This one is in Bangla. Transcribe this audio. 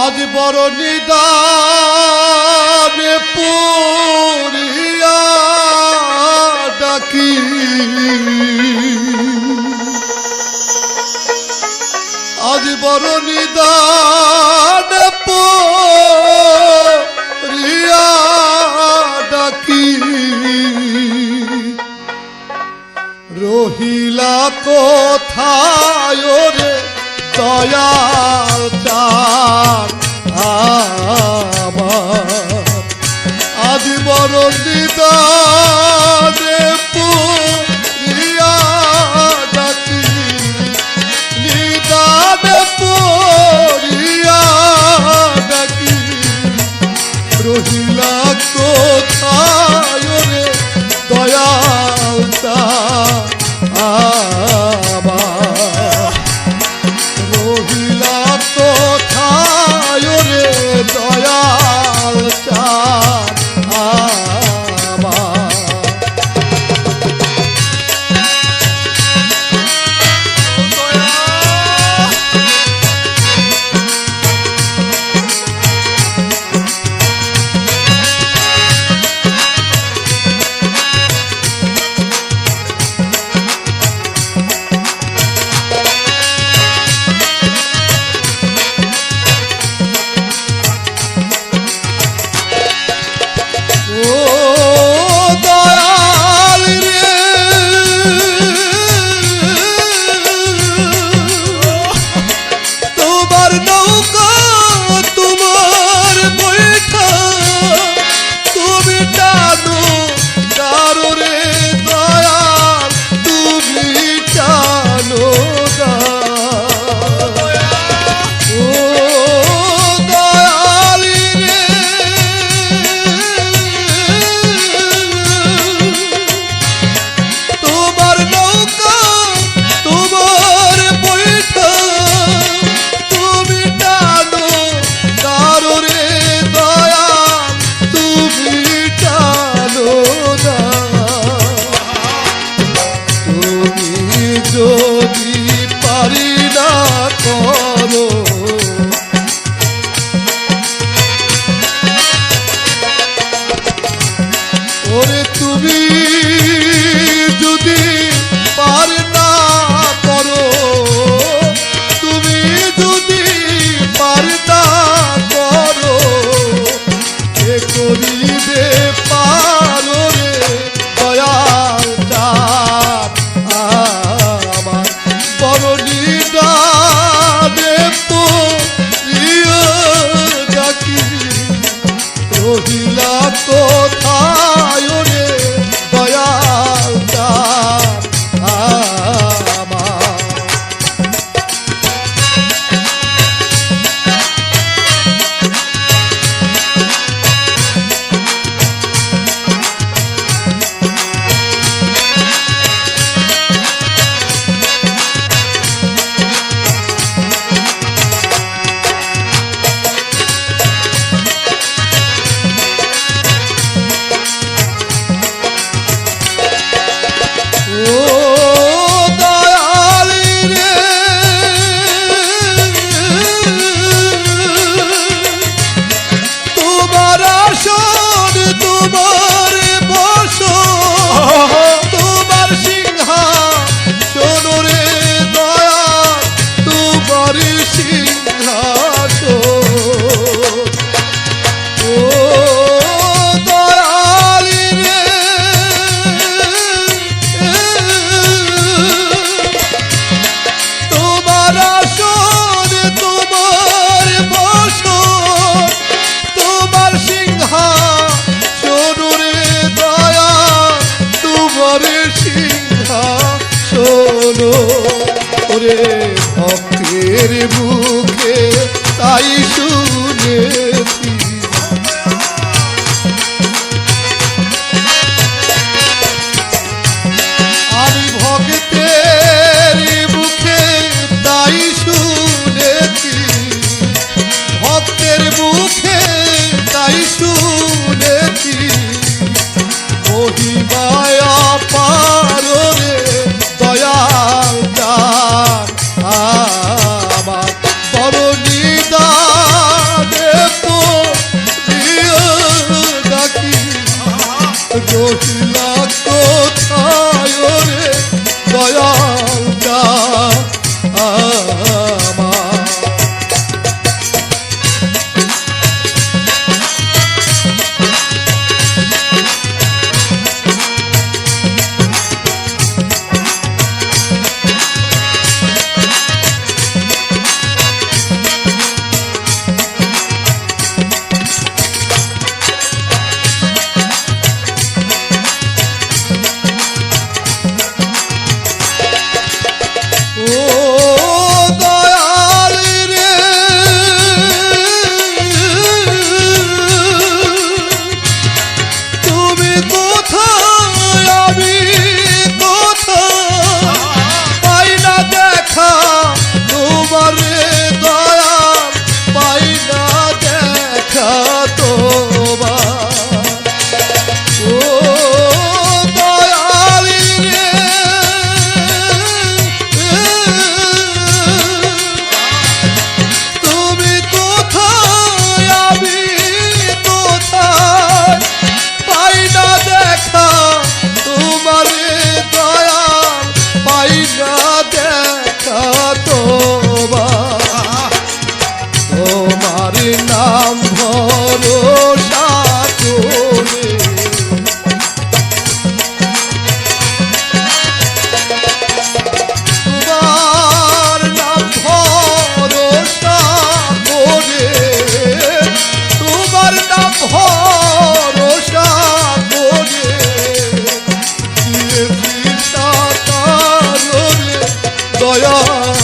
আজ বড় নিদান পুরিয়া ডাকি। আজ বড় নিদান পুরিয়া ডাকি। রহিলা কোথায় দয়াল চাঁদ নদী করে ভক্তের বুকে তাই শুনেছি। দয়া